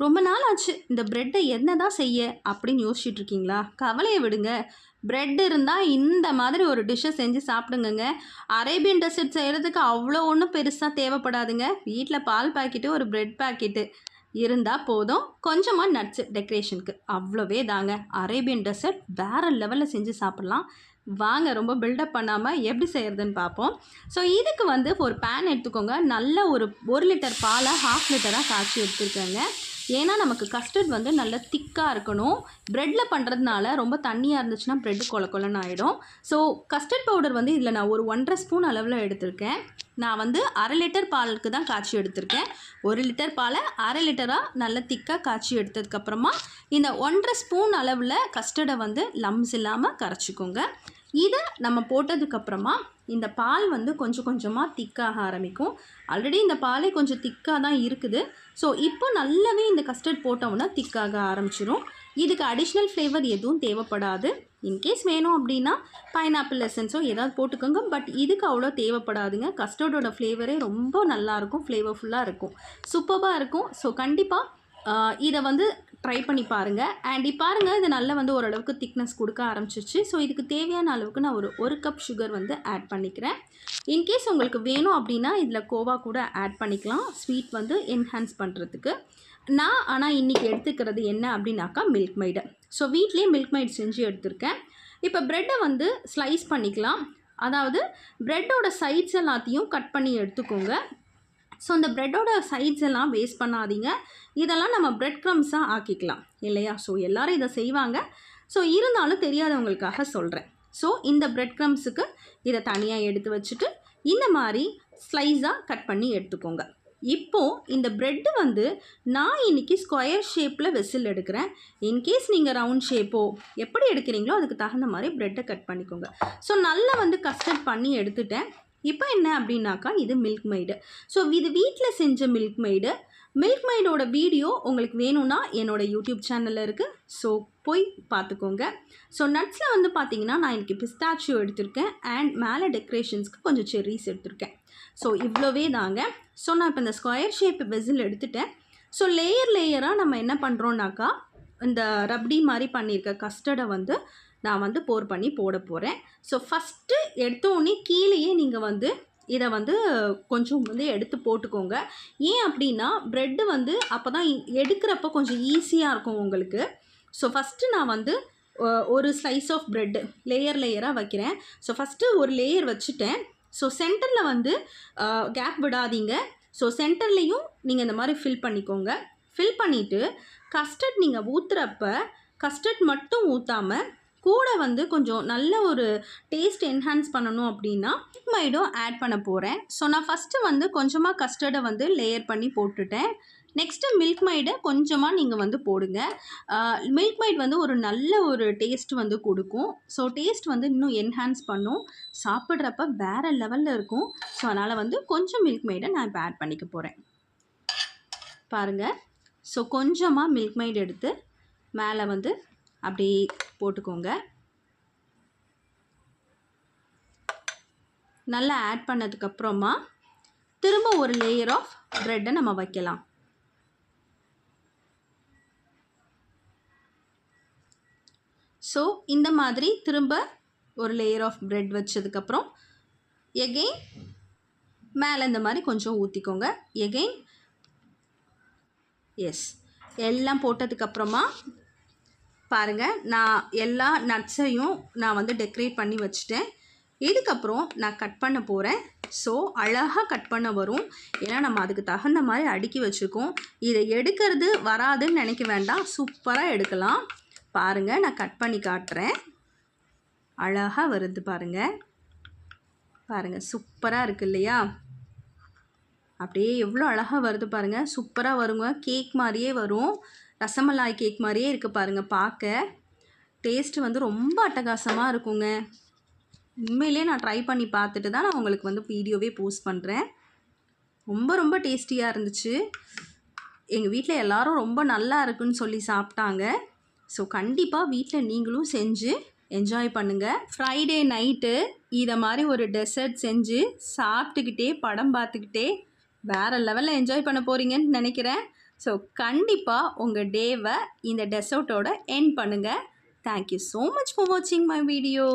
ரொம்ப நாள் ஆச்சு இந்த ப்ரெட்டை என்ன தான் செய்ய அப்படின்னு யோசிச்சுட்டு இருக்கீங்களா? கவலையை விடுங்க. பிரெட் இருந்தால் இந்த மாதிரி ஒரு டிஷ்ஷை செஞ்சு சாப்பிடுங்கங்க. அரேபியன் டெசர்ட் செய்கிறதுக்கு அவ்வளோ ஒன்றும் பெருசாக தேவைப்படாதுங்க. வீட்டில் பால் பாக்கெட்டு ஒரு பிரெட் பாக்கெட்டு இருந்தால் போதும். கொஞ்சமாக நட்ஸு டெக்கரேஷனுக்கு அவ்வளோவே தாங்க. அரேபியன் டெசர்ட் வேறு லெவலில் செஞ்சு சாப்பிட்லாம். வாங்க ரொம்ப பில்டப் பண்ணாமல் எப்படி செய்கிறதுன்னு பார்ப்போம். ஸோ இதுக்கு வந்து ஒரு பேன் எடுத்துக்கோங்க. நல்ல ஒரு ஒரு லிட்டர் பாலை ஹாஃப் லிட்டராக காய்ச்சி எடுத்துருக்கேங்க. ஏன்னா நமக்கு கஸ்டர்ட் வந்து நல்ல திக்காக இருக்கணும். ப்ரெட்டில் பண்ணுறதுனால ரொம்ப தண்ணியாக இருந்துச்சுன்னா ப்ரெட்டு கொல கொலன்னு ஆகிடும் ஸோ கஸ்டர்ட் பவுடர் வந்து இதில் நான் ஒரு ஒன்றரை ஸ்பூன் அளவில் எடுத்திருக்கேன். நான் வந்து அரை லிட்டர் பாலுக்கு தான் காய்ச்சி எடுத்திருக்கேன். ஒரு லிட்டர் பாலை அரை லிட்டராக நல்ல திக்காக காய்ச்சி எடுத்ததுக்கப்புறமா இந்த ஒன்றரை ஸ்பூன் அளவில் கஸ்டர்டை வந்து லம்ஸ் இல்லாமல் கரைச்சிக்கோங்க. இதை நம்ம போட்டதுக்கப்புறமா இந்த பால் வந்து கொஞ்சம் கொஞ்சமாக திக்காக ஆரம்பிக்கும். ஆல்ரெடி இந்த பாலே கொஞ்சம் திக்காக தான் இருக்குது. ஸோ இப்போ நல்லாவே இந்த கஸ்டர்ட் போட்டோம்னா திக்காக ஆரம்பிச்சிடும் இதுக்கு அடிஷ்னல் ஃப்ளேவர் எதுவும் தேவைப்படாது. இன்கேஸ் வேணும் அப்படின்னா பைனாப்பிள் எசன்ஸோ ஏதாவது போட்டுக்கோங்க. பட் இதுக்கு அவ்வளோ தேவைப்படாதுங்க. கஸ்டர்டோட ஃப்ளேவரே ரொம்ப நல்லாயிருக்கும் ஃப்ளேவர்ஃபுல்லாக இருக்கும். சூப்பராக இருக்கும். ஸோ கண்டிப்பாக இதை வந்து ட்ரை பண்ணி பாருங்கள் அண்ட் பாருங்கள் இது நல்லா வந்து ஓரளவுக்கு திக்னஸ் கொடுக்க ஆரம்பிச்சிருச்சு. ஸோ இதுக்கு தேவையான அளவுக்கு நான் ஒரு ஒரு கப் சுகர் வந்து ஆட் பண்ணிக்கிறேன். இன்கேஸ் உங்களுக்கு வேணும் அப்படின்னா இதில் கோவா கூட ஆட் பண்ணிக்கலாம். ஸ்வீட் வந்து என்ஹான்ஸ் பண்ணுறதுக்கு நான் ஆனால் இன்றைக்கி எடுத்துக்கிறது என்ன அப்படின்னாக்கா மில்க் மைடு ஸோ வீட்லேயே மில்க் மைட் செஞ்சு எடுத்திருக்கேன். இப்போ ப்ரெட்டை வந்து ஸ்லைஸ் பண்ணிக்கலாம். அதாவது ப்ரெட்டோட சைட்ஸ் எல்லாத்தையும் கட் பண்ணி எடுத்துக்கோங்க. ஸோ இந்த ப்ரெட்டோட சைட்ஸ் எல்லாம் வேஸ்ட் பண்ணாதீங்க. இதெல்லாம் நம்ம ப்ரெட் க்ரம்ஸாக ஆக்கிக்கலாம் இல்லையா? ஸோ எல்லோரும் இதை செய்வாங்க. ஸோ இருந்தாலும் தெரியாதவங்களுக்காக சொல்கிறேன் ஸோ இந்த ப்ரெட் க்ரம்ஸுக்கு இதை தனியாக எடுத்து வச்சுட்டு இந்த மாதிரி ஸ்லைஸாக கட் பண்ணி எடுத்துக்கோங்க. இப்போது இந்த ப்ரெட்டு வந்து நான் இன்றைக்கி ஸ்கொயர் ஷேப்பில் வெசில் எடுக்கிறேன். இன்கேஸ் நீங்கள் ரவுண்ட் ஷேப்போ எப்படி எடுக்கிறீங்களோ அதுக்கு தகுந்த மாதிரி ப்ரெட்டை கட் பண்ணிக்கோங்க. ஸோ நல்லா வந்து கஸ்டர்ட் பண்ணி எடுத்துட்டேன். இப்போ என்ன அப்படின்னாக்கா இது மில்க் மைடு ஸோ இது வீட்டில் செஞ்ச மில்க் மைடு மில்க் மைடோட வீடியோ உங்களுக்கு வேணும்னா என்னோடய யூடியூப் சேனலில் இருக்குது ஸோ போய் பார்த்துக்கோங்க. ஸோ நட்ஸில் வந்து பார்த்தீங்கன்னா நான் இன்றைக்கி பிஸ்தாச்சியோ எடுத்திருக்கேன். அண்ட் மேலே டெக்கரேஷன்ஸ்க்கு கொஞ்சம் செர்ரிஸ் எடுத்திருக்கேன். ஸோ இவ்வளோவே தாங்க. ஸோ நான் இப்போ இந்த ஸ்கொயர் ஷேப் வெசில் எடுத்துட்டேன். ஸோ லேயர் லேயராக நம்ம என்ன பண்ணுறோன்னாக்கா இந்த ரப்டி மாதிரி பண்ணியிருக்க கஸ்டர்டை வந்து நான் வந்து போர் பண்ணி போட போகிறேன் ஸோ ஃபஸ்ட்டு எடுத்தோடனே கீழேயே நீங்கள் வந்து இதை வந்து கொஞ்சம் வந்து எடுத்து போட்டுக்கோங்க. ஏன் அப்படின்னா ப்ரெட்டு வந்து அப்போ தான் எடுக்கிறப்ப கொஞ்சம் ஈஸியாக இருக்கும் உங்களுக்கு. ஸோ ஃபஸ்ட்டு நான் வந்து ஒரு ஸ்லைஸ் ஆஃப் ப்ரெட்டு லேயர் லேயராக வைக்கிறேன். ஸோ ஃபஸ்ட்டு ஒரு லேயர் வச்சுட்டேன். ஸோ சென்டரில் வந்து கேப் விடாதீங்க. ஸோ சென்டர்லேயும் நீங்கள் இந்த மாதிரி ஃபில் பண்ணிக்கோங்க. ஃபில் பண்ணிவிட்டு கஸ்டர்ட் நீங்கள் ஊற்றுறப்ப கஸ்டர்ட் மட்டும் ஊற்றாமல் கூட வந்து கொஞ்சம் நல்ல ஒரு டேஸ்ட் என்ஹான்ஸ் பண்ணணும் அப்படின்னா மைடும் ஆட் பண்ண போகிறேன் ஸோ நான் ஃபஸ்ட்டு வந்து கொஞ்சமாக கஸ்டர்டை வந்து லேயர் பண்ணி போட்டுட்டேன். நெக்ஸ்ட்டு மில்க் மைடை கொஞ்சமாக நீங்கள் வந்து போடுங்க. மில்க் மைட் வந்து ஒரு நல்ல ஒரு டேஸ்ட் வந்து கொடுக்கும். ஸோ டேஸ்ட் வந்து இன்னும் என்ஹான்ஸ் பண்ணும். சாப்பிட்றப்ப வேறு லெவலில் இருக்கும். ஸோ அதனால் வந்து கொஞ்சம் மில்க் மைடை நான் இப்போ ஆட் பண்ணிக்க போகிறேன் பாருங்கள் ஸோ கொஞ்சமாக மில்க் மைட் எடுத்து மேலே வந்து அப்படியே போட்டுக்கோங்க. நல்லா ஆட் பண்ணதுக்கப்புறமா திரும்ப ஒரு லேயர் ஆஃப் ப்ரெட்டை நம்ம வைக்கலாம். ஸோ இந்த மாதிரி திரும்ப ஒரு லேயர் ஆஃப் ப்ரெட் வச்சதுக்கப்புறம் எகெயின் மேலே இந்த மாதிரி கொஞ்சம் ஊற்றிக்கோங்க எகெயின் எஸ் எல்லாம் போட்டதுக்கப்புறமா பாருங்கள் நான் எல்லா நட்ஸையும் நான் வந்து டெக்கரேட் பண்ணி வச்சுட்டேன். இதுக்கப்புறம் நான் கட் பண்ண போகிறேன் ஸோ அழகாக கட் பண்ண வரும். ஏன்னா நம்ம அதுக்கு தகுந்த மாதிரி அடுக்கி வச்சுருக்கோம். இதை எடுக்கிறது வராதுன்னு நினைக்க வேண்டாம். சூப்பராக எடுக்கலாம். பாருங்கள் நான் கட் பண்ணி காட்டுறேன். அழகாக வருது பாருங்கள் பாருங்கள் சூப்பராக இருக்கு இல்லையா? அப்படியே எவ்வளோ அழகாக வருது பாருங்கள் சூப்பராக வருங்க. கேக் மாதிரியே வரும். ரசமலாய் கேக் மாதிரியே இருக்குது பாருங்கள் பார்க்க. டேஸ்ட் வந்து ரொம்ப அட்டகாசமாக இருக்குங்க. உண்மையிலே நான் ட்ரை பண்ணி பார்த்துட்டு தான் நான் உங்களுக்கு வந்து வீடியோவே போஸ்ட் பண்ணுறேன் ரொம்ப ரொம்ப டேஸ்டியாக இருந்துச்சு. எங்கள் வீட்டில் எல்லோரும் ரொம்ப நல்லா இருக்குன்னு சொல்லி சாப்பிட்டாங்க. ஸோ கண்டிப்பாக வீட்டில் நீங்களும் செஞ்சு என்ஜாய் பண்ணுங்கள் ஃப்ரைடே நைட்டு இதை மாதிரி ஒரு டெசர்ட் செஞ்சு சாப்பிட்டுக்கிட்டே படம் பார்த்துக்கிட்டே வேறு லெவலில் என்ஜாய் பண்ண போகிறீங்கன்னு நினைக்கிறேன். ஸோ கண்டிப்பாக உங்கள் டேவை இந்த டெசர்ட்டோட என் பண்ணுங்கள் thank you so much for வாட்சிங் மை வீடியோ